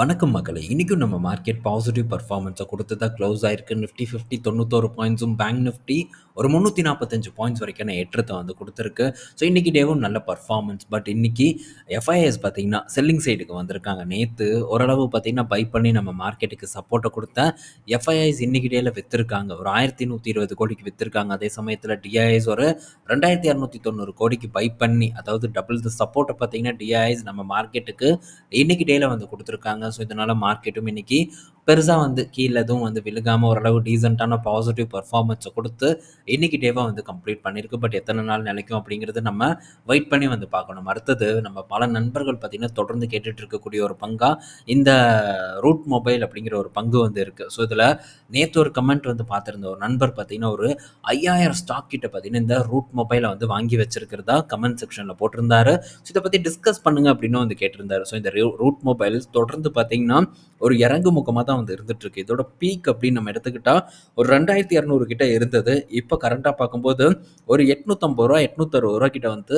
வணக்கம் மக்களை. இன்றைக்கும் நம்ம மார்க்கெட் பாசிட்டிவ் பர்ஃபார்மன்ஸை கொடுத்து தான் க்ளோஸ் ஆயிருக்கு. நிஃப்டி ஃபிஃப்டி தொண்ணூத்தோரு பாயிண்ட்ஸும் பேங்க் நிஃப்டி ஒரு முந்நூற்றி நாற்பத்தஞ்சு பாயிண்ட்ஸ் வரைக்கான ஏற்றத்தை வந்து கொடுத்துருக்கு. ஸோ இன்றைக்கி டேவும் நல்ல பர்ஃபார்மன்ஸ் பட் இன்றைக்கி எஃப்ஐஎஸ் பார்த்திங்கன்னா செல்லிங் சைடுக்கு வந்திருக்காங்க. நேற்று ஓரளவு பார்த்தீங்கன்னா பை பண்ணி நம்ம மார்க்கெட்டுக்கு சப்போர்ட்டை கொடுத்த எஃப்ஐஐஸ் இன்றைக்கி டேயில் விற்றுருக்காங்க ஒரு ஆயிரத்தி நூற்றி இருபது கோடிக்கு விற்றுருக்காங்க அதே சமயத்தில் டிஐஎஸ் ஒரு ரெண்டாயிரத்தி இரநூத்தி தொண்ணூறு கோடிக்கு பை பண்ணி அதாவது டபுள் த சப்போர்ட்டை பார்த்திங்கன்னா டிஐஎஸ் நம்ம மார்க்கெட்டுக்கு இன்றைக்கி டேயில் வந்து கொடுத்துருக்காங்க. ஸோ இதனால் மார்க்கெட்டும் இன்றைக்கி பெருசாக வந்து கீழே எதுவும் வந்து விழுகாமல் ஓரளவு டீசெண்டான பாசிட்டிவ் பர்ஃபார்மன்ஸை கொடுத்து இன்றைக்கி டேவாக வந்து கம்ப்ளீட் பண்ணியிருக்கு பட் எத்தனை நாள் நிலைக்கும் அப்படிங்கிறது நம்ம வெயிட் பண்ணி வந்து பார்க்கணும். அடுத்தது நம்ம பல நண்பர்கள் பார்த்திங்கன்னா தொடர்ந்து கேட்டுட்டு இருக்கக்கூடிய ஒரு பங்காக இந்த ரூட் மொபைல் அப்படிங்கிற ஒரு பங்கு வந்து இருக்குது ஸோ இதில் நேற்று ஒரு கமெண்ட் வந்து பார்த்துருந்த ஒரு நண்பர் பார்த்திங்கன்னா ஒரு ஐயாயிரம் ஸ்டாக் கிட்ட பார்த்தீங்கன்னா இந்த ரூட் மொபைலை வந்து வாங்கி வச்சிருக்கிறதா கமெண்ட் செக்ஷனில் போட்டிருந்தாரு. ஸோ இதை பற்றி டிஸ்கஸ் பண்ணுங்க அப்படின்னு வந்து கேட்டிருந்தாரு. ஸோ இந்த ரூட் மொபைல் தொடர்ந்து பார்த்தீங்கன்னா ஒரு இறங்கு முகமாக தான் வந்து இருந்துட்டுருக்கு. இதோட பீக் அப்படின்னு நம்ம எடுத்துக்கிட்டால் ஒரு ரெண்டாயிரத்தி இரநூறு கிட்ட இருந்தது. இப்போ கரண்ட்டாக பார்க்கும்போது ஒரு எட்நூற்றம்பது ரூபா எட்நூற்றறுபது ரூபா கிட்ட வந்து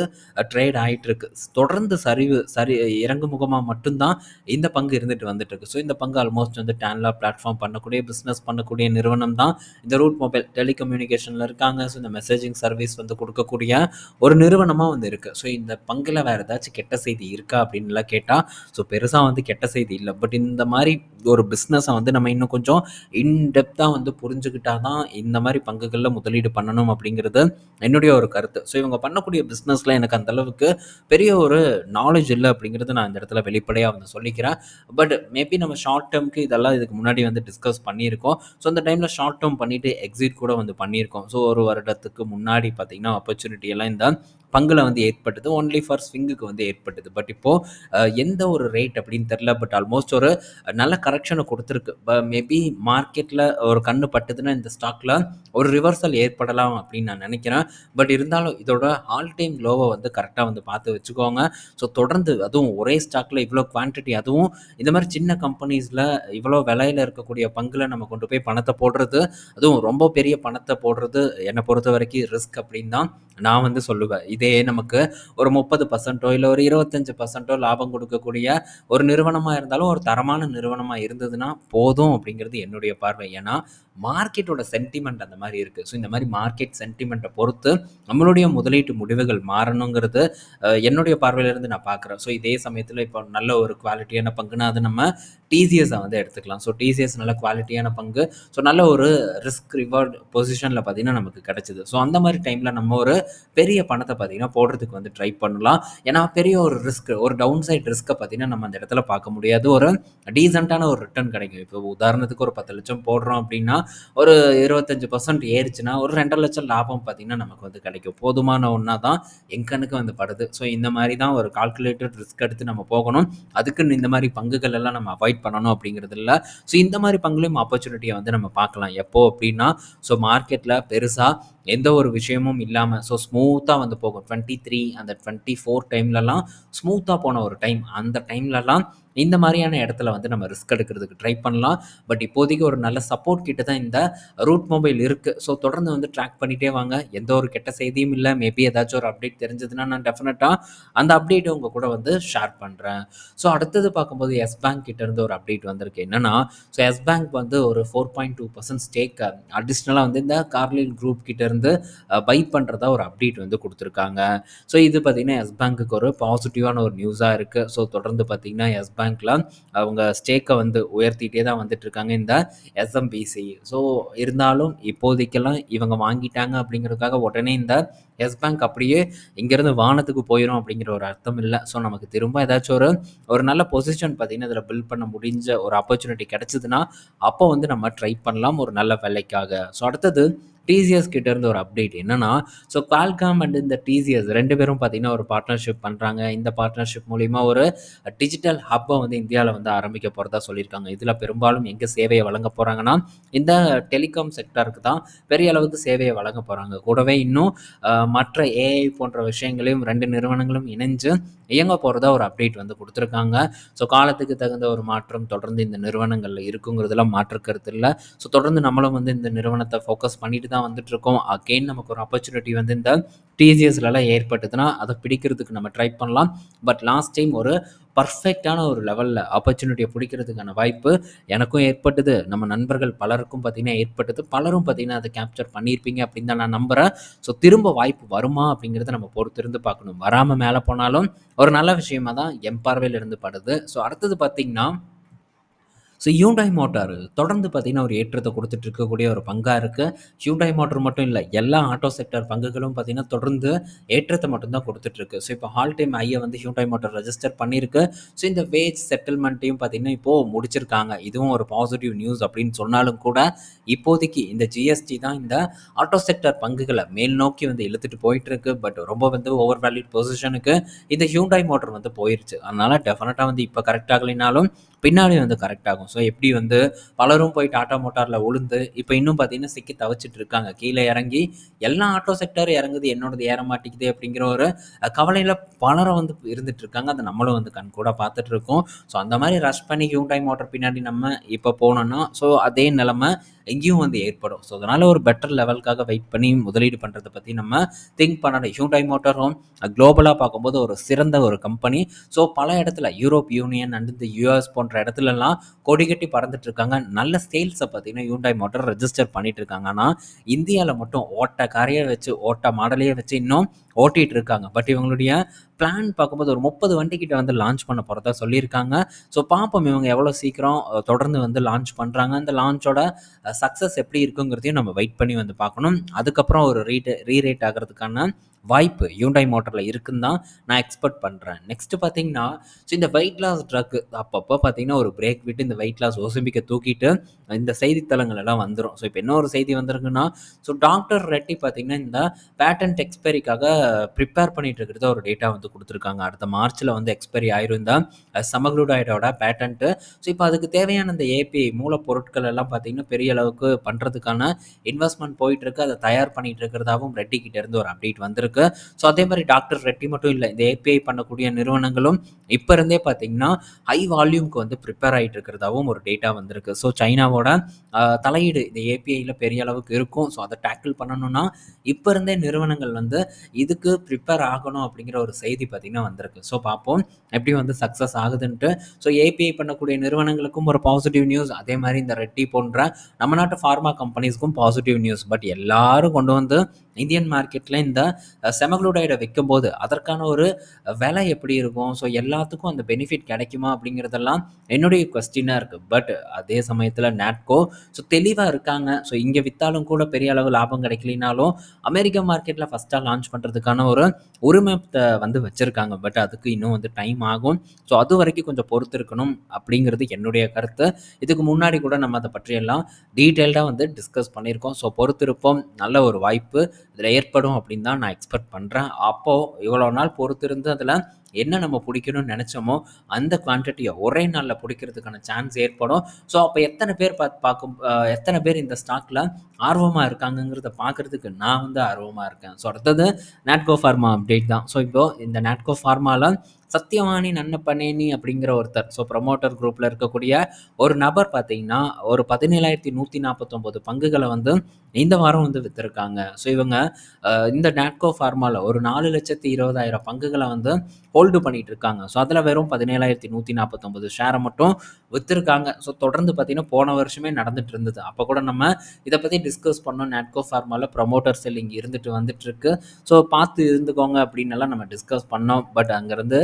ட்ரேட் ஆகிட்டு இருக்கு தொடர்ந்து சரிவு சரி இறங்கு முகமாக மட்டும்தான் இந்த பங்கு இருந்துட்டு வந்துட்டு இருக்கு ஸோ இந்த பங்கு ஆல்மோஸ்ட் வந்து டேன்லா பிளாட்ஃபார்ம் பண்ணக்கூடிய பிஸ்னஸ் பண்ணக்கூடிய நிறுவனம் தான். இந்த ரூட் மொபைல் டெலிகம்யூனிகேஷனில் இருக்காங்க. ஸோ இந்த மெசேஜிங் சர்வீஸ் வந்து கொடுக்கக்கூடிய ஒரு நிறுவனமாக வந்து இருக்குது ஸோ இந்த பங்கில் வேறு ஏதாச்சும் கெட்ட செய்தி இருக்கா அப்படின்லாம் கேட்டால் ஸோ பெருசாக வந்து கெட்ட செய்தி இல்லை. பட் இந்த மாதிரி ஒரு பிஸ்னஸை வந்து நம்ம இன்னும் கொஞ்சம் இன்டெப்த்தாக வந்து புரிஞ்சுக்கிட்டா தான் இந்த மாதிரி பங்குகளில் முதலீடு பண்ணணும் அப்படிங்கிறது என்னுடைய ஒரு கருத்து. ஸோ இவங்க பண்ணக்கூடிய பிஸ்னஸில் எனக்கு அந்தளவுக்கு பெரிய ஒரு நாலேஜ் இல்லை அப்படிங்கிறது நான் இந்த இடத்துல வெளிப்படையாக வந்து சொல்லிக்கிறேன். பட் மேபி நம்ம ஷார்ட் டேர்முக்கு இதெல்லாம் இதுக்கு முன்னாடி வந்து டிஸ்கஸ் பண்ணியிருக்கோம். ஸோ அந்த டைமில் ஷார்ட் டேர்ம் பண்ணிவிட்டு எக்ஸிட் கூட வந்து பண்ணியிருக்கோம். ஸோ ஒரு வருடத்துக்கு முன்னாடி பார்த்திங்கன்னா ஆப்பர்ச்சுனிட்டி எல்லாம் இந்த பங்கில் வந்து ஏற்பட்டது. ஒன்லி ஃபார் ஸ்விங்குக்கு வந்து ஏற்பட்டது. பட் இப்போது எந்த ஒரு ரேட் அப்படின்னு தெரில பட் ஆல்மோஸ்ட் ஒரு நல்ல கரெக்ஷனை கொடுத்துருக்கு. மேபி மார்க்கெட்டில் ஒரு கண்ணு பட்டுதுன்னா இந்த ஸ்டாக்கில் ஒரு ரிவர்சல் ஏற்படலாம் அப்படின்னு நான் நினைக்கிறேன். பட் இருந்தாலும் இதோட ஆல் டைம் லோவை வந்து கரெக்டாக வந்து பார்த்து வச்சுக்கோங்க. ஸோ தொடர்ந்து அதுவும் ஒரே ஸ்டாக்கில் இவ்வளோ குவான்டிட்டி அதுவும் இந்த மாதிரி சின்ன கம்பெனிஸில் இவ்வளோ விலையில் இருக்கக்கூடிய பங்கில் நம்ம கொண்டு போய் பணத்தை போடுறது அதுவும் ரொம்ப பெரிய பணத்தை போடுறது என்னை பொறுத்த வரைக்கும் ரிஸ்க் அப்படின்னு தான் நான் வந்து சொல்லுவேன். இதே நமக்கு ஒரு முப்பது பர்சன்ட்டோ இல்லை ஒரு இருபத்தஞ்சி பர்சன்ட்டோ லாபம் கொடுக்கக்கூடிய ஒரு நிறுவனமாக இருந்தாலும் ஒரு தரமான நிறுவனமாக இருந்ததுன்னா போதும் அப்படிங்கிறது என்னுடைய பார்வை. ஏன்னா மார்க்கெட்டோட சென்டிமெண்ட் அந்த மாதிரி இருக்குது ஸோ இந்த மாதிரி மார்க்கெட் சென்டிமெண்ட்டை பொறுத்து நம்மளுடைய முதலீட்டு முடிவுகள் மாறணுங்கிறது என்னுடைய பார்வையிலேருந்து நான் பார்க்குறேன். ஸோ இதே சமயத்தில் இப்போ நல்ல ஒரு குவாலிட்டியான பங்குனா அது நம்ம டிசிஎஸை வந்து எடுத்துக்கலாம். ஸோ டிசிஎஸ் நல்ல குவாலிட்டியான பங்கு. ஸோ நல்ல ஒரு ரிஸ்க் ரிவார்ட் பொசிஷனில் பார்த்திங்கன்னா நமக்கு கிடச்சிது. ஸோ அந்த மாதிரி டைமில் நம்ம ஒரு பெரிய பணத்தை பார்த்திங்கன்னா போடுறதுக்கு வந்து ட்ரை பண்ணலாம். ஏன்னா பெரிய ஒரு ரிஸ்க் ஒரு டவுன் சைட் ரிஸ்க்கை பார்த்திங்கன்னா நம்ம அந்த இடத்துல பார்க்க முடியாது. ஒரு டீசெண்டான ஒரு ரிட்டர்ன் கிடைக்கும். இப்போ உதாரணத்துக்கு ஒரு பத்து லட்சம் போடுறோம் அப்படின்னா ஒரு இருபத்தஞ்சி பர்சன்ட் ஏறிச்சுன்னா ஒரு ரெண்டரை லட்சம் லாபம் பார்த்தீங்கன்னா நமக்கு வந்து கிடைக்கும். போதுமான ஒன்றா தான் என் வந்து படுது. ஸோ இந்த மாதிரி தான் ஒரு கால்குலேட்டட் ரிஸ்க் எடுத்து நம்ம போகணும். அதுக்குன்னு இந்த மாதிரி பங்குகள் எல்லாம் நம்ம அவாய்ட் பண்ணணும் அப்படிங்கிறது இல்லை. ஸோ இந்த மாதிரி பங்குலையும் ஆப்பர்ச்சுனிட்டியை வந்து நம்ம பார்க்கலாம். எப்போ அப்படின்னா ஸோ மார்க்கெட்டில் பெருசாக எந்த ஒரு விஷயமும் இல்லாமல் ஸோ ஸ்மூத்தாக வந்து போகும். டுவெண்ட்டி த்ரீ அந்த டுவெண்ட்டி ஃபோர் டைம்லலாம் ஸ்மூத்தாக போன ஒரு டைம் அந்த டைம்லலாம் இந்த மாதிரியான இடத்துல வந்து நம்ம ரிஸ்க் எடுக்கிறதுக்கு ட்ரை பண்ணலாம். பட் இப்போதைக்கு ஒரு நல்ல சப்போர்ட் கிட்ட தான் இந்த ரூட் மொபைல் இருக்குது ஸோ தொடர்ந்து வந்து ட்ராக் பண்ணிகிட்டே வாங்க. எந்த ஒரு கெட்ட செய்தியும் இல்லை. மேபி ஏதாச்சும் ஒரு அப்டேட் தெரிஞ்சதுன்னா நான் டெஃபினட்டாக அந்த அப்டேட்டை உங்கள் கூட வந்து ஷேர் பண்ணுறேன் ஸோ அடுத்தது பார்க்கும்போது எஸ் பேங்க் கிட்டேருந்து ஒரு அப்டேட் வந்திருக்கு. என்னென்னா ஸோ எஸ் பேங்க் வந்து ஒரு four point two percent stake அடிஷ்னலாக வந்து இந்த கார்லின் குரூப் கிட்டேருந்து பை பண்ணுறதா ஒரு அப்டேட் வந்து கொடுத்துருக்காங்க. ஸோ இது பார்த்திங்கன்னா எஸ் பேங்க்குக்கு ஒரு பாசிட்டிவான ஒரு நியூஸாக இருக்குது ஸோ தொடர்ந்து பார்த்திங்கன்னா எஸ் பேங்க்கில் அவங்க ஸ்டேக்கை வந்து உயர்த்திட்டே தான் வந்துட்டு இருக்காங்க இந்த எஸ்எம்பிசி ஸோ இருந்தாலும் இப்போதைக்கெல்லாம் இவங்க வாங்கிட்டாங்க அப்படிங்கிறதுக்காக உடனே இந்த எஸ் பேங்க் அப்படியே இங்கேருந்து வானத்துக்கு போயிடும் அப்படிங்கிற ஒரு அர்த்தம் இல்லை. ஸோ நமக்கு திரும்ப ஏதாச்சும் ஒரு ஒரு நல்ல பொசிஷன் பார்த்திங்கன்னா இதில் பில்ட் பண்ண முடிஞ்ச ஒரு ஆப்பர்ச்சுனிட்டி கிடச்சிதுன்னா அப்போ வந்து நம்ம ட்ரை பண்ணலாம் ஒரு நல்ல வேலைக்காக. ஸோ அடுத்தது டிசிஎஸ் கிட்டேருந்து ஒரு அப்டேட் என்னென்னா ஸோ குவால்காம் அண்ட் இந்த டிசிஎஸ் ரெண்டு பேரும் பார்த்திங்கன்னா ஒரு பார்ட்னர்ஷிப் பண்ணுறாங்க இந்த பார்ட்னர்ஷிப் மூலிமா ஒரு டிஜிட்டல் ஹப்பை வந்து இந்தியாவில் வந்து ஆரம்பிக்க போகிறதா சொல்லியிருக்காங்க. இதில் பெரும்பாலும் எங்கே சேவையை வழங்க போகிறாங்கன்னா இந்த டெலிகாம் செக்டருக்கு தான் பெரிய அளவுக்கு சேவையை வழங்க போகிறாங்க கூடவே இன்னும் மற்ற ஏஐ போன்ற விஷயங்களையும் ரெண்டு நிறுவனங்களும் இணைஞ்சு இயங்க போகிறதா ஒரு அப்டேட் வந்து கொடுத்துருக்காங்க. ஸோ காலத்துக்கு தகுந்த ஒரு மாற்றம் தொடர்ந்து இந்த நிறுவனங்களில் இருக்குங்கிறதுலாம் மாற்று கருத்து இல்லை. ஸோ தொடர்ந்து நம்மளும் வந்து இந்த நிறுவனத்தை ஃபோக்கஸ் பண்ணிட்டு தான் வந்துட்டுருக்கோம். அகெயின் நமக்கு ஒரு ஆப்பர்ச்சுனிட்டி வந்து இந்த டிசிஎஸ்லலாம் ஏற்பட்டதுன்னா அதை பிடிக்கிறதுக்கு நம்ம ட்ரை பண்ணலாம். பட் லாஸ்ட் டைம் ஒரு பர்ஃபெக்டான ஒரு லெவலில் ஆப்பர்ச்சுனிட்டியை பிடிக்கிறதுக்கான வாய்ப்பு எனக்கும் ஏற்பட்டது. நம்ம நண்பர்கள் பலருக்கும் பார்த்திங்கன்னா ஏற்பட்டது. பலரும் பார்த்திங்கன்னா அதை கேப்சர் பண்ணியிருப்பீங்க அப்படின்னு தான் நான் நம்புகிறேன் ஸோ திரும்ப வாய்ப்பு வருமா அப்படிங்கிறத நம்ம பொறுத்திருந்து பார்க்கணும். வராமல் மேலே போனாலும் ஒரு நல்ல விஷயமா தான் என் பார்வையில் இருந்து படுது. ஸோ அடுத்தது பார்த்திங்கன்னா ஸோ ஹியூண்டாய் மோட்டார் தொடர்ந்து பார்த்தீங்கன்னா ஒரு ஏற்றத்தை கொடுத்துட்டு இருக்கக்கூடிய ஒரு பங்காக இருக்குது ஹியூண்டாய் மோட்டர் மட்டும் இல்லை எல்லா ஆட்டோ செக்டர் பங்குகளும் பார்த்தீங்கன்னா தொடர்ந்து ஏற்றத்தை மட்டும்தான் கொடுத்துட்ருக்கு ஸோ இப்போ ஹால் டைம் ஐயை வந்து ஹியூண்டாய் மோட்டார் ரெஜிஸ்டர் பண்ணியிருக்கு. ஸோ இந்த வேஜ் செட்டில்மெண்ட்டையும் பார்த்தீங்கன்னா இப்போது முடிச்சிருக்காங்க. இதுவும் ஒரு பாசிட்டிவ் நியூஸ் அப்படின்னு சொன்னாலும் கூட இப்போதைக்கு இந்த ஜிஎஸ்டி தான் இந்த ஆட்டோ செக்டர் பங்குகளை மேல் நோக்கி வந்து இழுத்துட்டு போயிட்டுருக்கு பட் ரொம்ப வந்து ஓவர் வேல்யூட் பொசிஷனுக்கு இந்த ஹியூண்டாய் மோட்டர் வந்து போயிருச்சு. அதனால் டெஃபினட்டாக வந்து இப்போ கரெக்ட் ஆகலைனாலும் பின்னாடி வந்து கரெக்ட் ஆகும். ஸோ எப்படி வந்து பலரும் போய் டாட்டா மோட்டாரில் உளுந்து இப்போ இன்னும் பார்த்தீங்கன்னா சிக்கி தவிச்சிட்டு இருக்காங்க. கீழே இறங்கி எல்லா ஆட்டோ செக்டர் இறங்குது என்னோடது ஏற மாட்டேங்குது அப்படிங்கிற ஒரு கவலையில் பலரும் வந்து இருந்துட்டு இருக்காங்க. அதை நம்மளும் வந்து கண் கூட பார்த்துட்டு இருக்கோம். ஸோ அந்த மாதிரி ரஷ் பண்ணி ஹியூண்டாய் மோட்டர் பின்னாடி நம்ம இப்போ போனோம்னா ஸோ அதே நிலமை எங்கேயும் வந்து ஏற்படும். ஸோ அதனால் ஒரு பெட்டர் லெவலுக்காக வெயிட் பண்ணி முதலீடு பண்ணுறதை பற்றி நம்ம திங்க் பண்ணணும். ஹியூண்டாய் மோட்டரும் குளோபலாக பார்க்கும்போது ஒரு சிறந்த ஒரு கம்பெனி ஸோ பல இடத்துல யூரோப் யூனியன் அண்ட் இந்த யூஎஸ் போன்ற இடத்துலலாம் கொடி கட்டி பறந்துட்டு இருக்காங்க. நல்ல சேல்ஸை பார்த்தீங்கன்னா ஹியூண்டாய் மோட்டர் ரெஜிஸ்டர் பண்ணிட்டு இருக்காங்க. ஆனால் இந்தியாவில் மட்டும் ஓட்ட காரையே வச்சு ஓட்ட மாடலையே வச்சு இன்னும் ஓட்டிகிட்டு இருக்காங்க. பட் இவங்களுடைய பிளான் பார்க்கும்போது ஒரு முப்பது வண்டிக்கிட்ட வந்து லான்ச் பண்ண போகிறதா சொல்லியிருக்காங்க. ஸோ பார்ப்போம் இவங்க எவ்வளோ சீக்கிரம் தொடர்ந்து வந்து லான்ச் பண்ணுறாங்க அந்த லான்ச்சோட சக்ஸஸ் எப்படி இருக்குங்கிறதையும் நம்ம வெயிட் பண்ணி வந்து பார்க்கணும். அதுக்கப்புறம் ஒரு ரீட் ரீரேட் ஆகிறதுக்கான வாய்ப்பு யூண்டாய் மோட்டரில் இருக்குன்னு தான் நான் எக்ஸ்பெக்ட் பண்ணுறேன் நெக்ஸ்ட்டு பார்த்தீங்கன்னா ஸோ இந்த வெயிட் லாஸ் ட்ரக் அப்பப்போ பார்த்தீங்கன்னா ஒரு பிரேக் விட்டு இந்த வெயிட் லாஸ் ஒசும்பிக்க தூக்கிட்டு இந்த செய்தித்தளங்கள் எல்லாம் வந்துடும் ஸோ இப்போ என்ன ஒரு செய்தி வந்திருக்குன்னா ஸோ டாக்டர் ரெட்டி பார்த்தீங்கன்னா இந்த பேட்டன்ட் எக்ஸ்பைரிக்காக ப்ரிப்பேர் பண்ணிட்டு இருக்கிறத ஒரு டேட்டா வந்து கொடுத்துருக்காங்க. அடுத்த மார்ச்சில் வந்து எக்ஸ்பைரி ஆயிரும் தான் சமக்ளூடாய்டோட பேட்டன்ட்டு ஸோ இப்போ அதுக்கு தேவையான இந்த ஏபிஐ மூலப்பொருட்கள் எல்லாம் பார்த்தீங்கன்னா பெரிய அளவுக்கு பண்ணுறதுக்கான இன்வெஸ்ட்மெண்ட் போயிட்டுருக்கு. அதை தயார் பண்ணிட்டு இருக்கிறதாவும் ரெட்டி கிட்ட இருந்து ஒரு அப்டேட் வந்திருக்கு. ஸோ அதே மாதிரி டாக்டர் ரெட்டி மட்டும் இல்லை இந்த ஏபிஐ பண்ணக்கூடிய நிறுவனங்களும் இப்போ இருந்தே பார்த்தீங்கன்னா ஹை வால்யூம்க்கு வந்து ப்ரிப்பேர் ஆகிட்டு இருக்கிறதாவும் ஒரு டேட்டா வந்திருக்கு. ஸோ சைனாவோட தலையீடு இந்த ஏபிஐயில் பெரிய அளவுக்கு இருக்கும். ஸோ அதை டேக்கிள் பண்ணணும்னா இப்போ இருந்தே நிறுவனங்கள் வந்து இதுக்கு ப்ரிப்பேர் ஆகணும் அப்படிங்கிற ஒரு செய்தி பார்த்திங்கன்னா வந்திருக்கு. ஸோ பார்ப்போம். எப்படி வந்து சக்ஸஸ் ஆகுதுன்ட்டு. ஸோ ஏபிஐ பண்ணக்கூடிய நிறுவனங்களுக்கும் ஒரு பாசிட்டிவ் நியூஸ் அதே மாதிரி இந்த ரெட்டி போன்ற நம்ம நாட்டு ஃபார்மா கம்பெனிஸ்க்கும் பாசிட்டிவ் நியூஸ் பட் எல்லாரும் கொண்டு வந்து இந்தியன் மார்க்கெட்டில் இந்த செமக்ளூடைடை வைக்கும்போது அதற்கான ஒரு விலை எப்படி இருக்கும்? ஸோ எல்லாத்துக்கும் அந்த பெனிஃபிட் கிடைக்குமா? அப்படிங்கிறதெல்லாம் என்னுடைய கொஸ்டினாக இருக்குது பட் அதே சமயத்தில் நாட்கோ ஸோ தெளிவாக இருக்காங்க. ஸோ இங்கே விற்றாலும் கூட பெரிய அளவு லாபம் கிடைக்கலினாலும் அமெரிக்க மார்க்கெட்டில் ஃபஸ்ட்டாக லான்ச் பண்ணுறதுக்கான ஒரு உரிமத்தை வந்து வச்சுருக்காங்க. பட் அதுக்கு இன்னும் வந்து டைம் ஆகும். ஸோ அது வரைக்கும் கொஞ்சம் பொறுத்து இருக்கணும் அப்படிங்கிறது என்னுடைய கருத்து. இதுக்கு முன்னாடி கூட நம்ம அதை பற்றியெல்லாம் டீட்டெயில்டாக வந்து டிஸ்கஸ் பண்ணியிருக்கோம். ஸோ பொறுத்திருப்போம். நல்ல ஒரு வாய்ப்பு. இதில் ஏற்படும் அப்படின்னு தான் நான் எக்ஸ்பெக்ட் பண்ணுறேன் அப்போது இவ்வளோ நாள் பொறுத்திருந்து அதில் என்ன நம்ம பிடிக்கணும்னு நினச்சோமோ அந்த குவான்டிட்டியை ஒரே நாளில் பிடிக்கிறதுக்கான சான்ஸ் ஏற்படும். ஸோ அப்போ எத்தனை பேர் பார்த்து பார்க்கும் எத்தனை பேர் இந்த ஸ்டாக்கில் ஆர்வமாக இருக்காங்கங்கிறத பார்க்குறதுக்கு நான் வந்து ஆர்வமாக இருக்கேன். ஸோ அடுத்தது நாட்கோ ஃபார்மா அப்டேட் தான். ஸோ இப்போது இந்த நாட்கோ ஃபார்மாவில் சத்யவாணி நன்னப்பனேனி அப்படிங்கிற ஒருத்தர் ஸோ ப்ரமோட்டர் குரூப்பில் இருக்கக்கூடிய ஒரு நபர் பார்த்தீங்கன்னா ஒரு பதினேழாயிரத்தி நூற்றி நாற்பத்தொம்போது பங்குகளை வந்து இந்த வாரம் வந்து விற்றுருக்காங்க ஸோ இவங்க இந்த நாட்கோ ஃபார்மாவில் ஒரு நாலு லட்சத்தி இருபதாயிரம் பங்குகளை வந்து ஹோல்டு பண்ணிட்டு இருக்காங்க. ஸோ அதில் வெறும் பதினேழாயிரத்தி நூற்றி நாற்பத்தொம்பது ஷேரை மட்டும் விற்றுருக்காங்க ஸோ தொடர்ந்து பார்த்தீங்கன்னா போன வருஷமே நடந்துட்டு இருந்தது. அப்போ கூட நம்ம இதை பற்றி டிஸ்கஸ் பண்ணோம். நாட்கோ ஃபார்மாவில் ப்ரமோட்டர் செல்லிங் இருந்துட்டு வந்துட்டுருக்கு ஸோ பார்த்து இருந்துக்கோங்க அப்படின்னு நம்ம டிஸ்கஸ் பண்ணோம். பட் அங்கேருந்து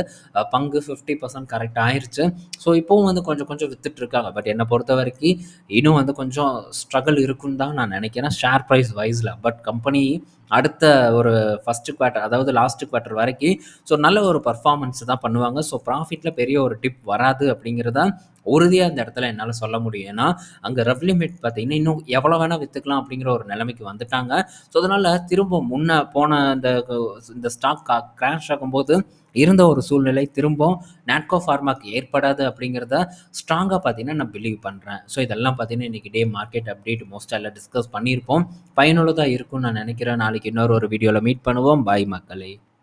பங்கு ஃபிஃப்டி பர்சன்ட் கரெக்ட் ஆயிடுச்சு ஸோ இப்போவும் வந்து கொஞ்சம் கொஞ்சம் விற்றுட்ருக்காங்க பட் என்னை பொறுத்த வரைக்கும் இன்னும் வந்து கொஞ்சம் ஸ்ட்ரகிள் இருக்குன்னு தான் நான் நினைக்கிறேன். ஷேர் ப்ரைஸ் வைஸில் பட் கம்பெனி அடுத்த ஒரு ஃபஸ்ட்டு குவார்ட்டர் அதாவது லாஸ்ட் குவார்ட்டர் வரைக்கும் ஸோ நல்ல ஒரு பர்ஃபார்மன்ஸ் தான் பண்ணுவாங்க. ஸோ ப்ராஃபிட்டில் பெரிய ஒரு டிப் வராது அப்படிங்கிறத உறுதியாக அந்த இடத்துல என்னால் சொல்ல முடியும். ஏன்னா அங்கே ரெவ்லிமிட் பார்த்தீங்கன்னா இன்னும் எவ்வளோ வேணால் விற்றுக்கலாம் அப்படிங்கிற ஒரு நிலைமைக்கு வந்துட்டாங்க. ஸோ அதனால் திரும்ப முன்ன போன இந்த இந்த ஸ்டாக் கிராஷ் ஆகும்போது இருந்த ஒரு சூழ்நிலை திரும்பவும் நாட்கோ ஃபார்மாக்கு ஏற்படாது அப்படிங்கிறத ஸ்ட்ராங்காக பார்த்தீங்கன்னா நான் பிலீவ் பண்ணுறேன் ஸோ இதெல்லாம் பார்த்தீங்கன்னா இன்றைக்கி டே மார்க்கெட் அப்டேட் மோஸ்ட்டாக எல்லாம் டிஸ்கஸ் பண்ணியிருப்போம். பயனுள்ளதாக இருக்கும்னு நான் நினைக்கிறேன். நாளைக்கு இன்னொரு ஒரு வீடியோவில் மீட் பண்ணுவோம். பாய் மக்களே.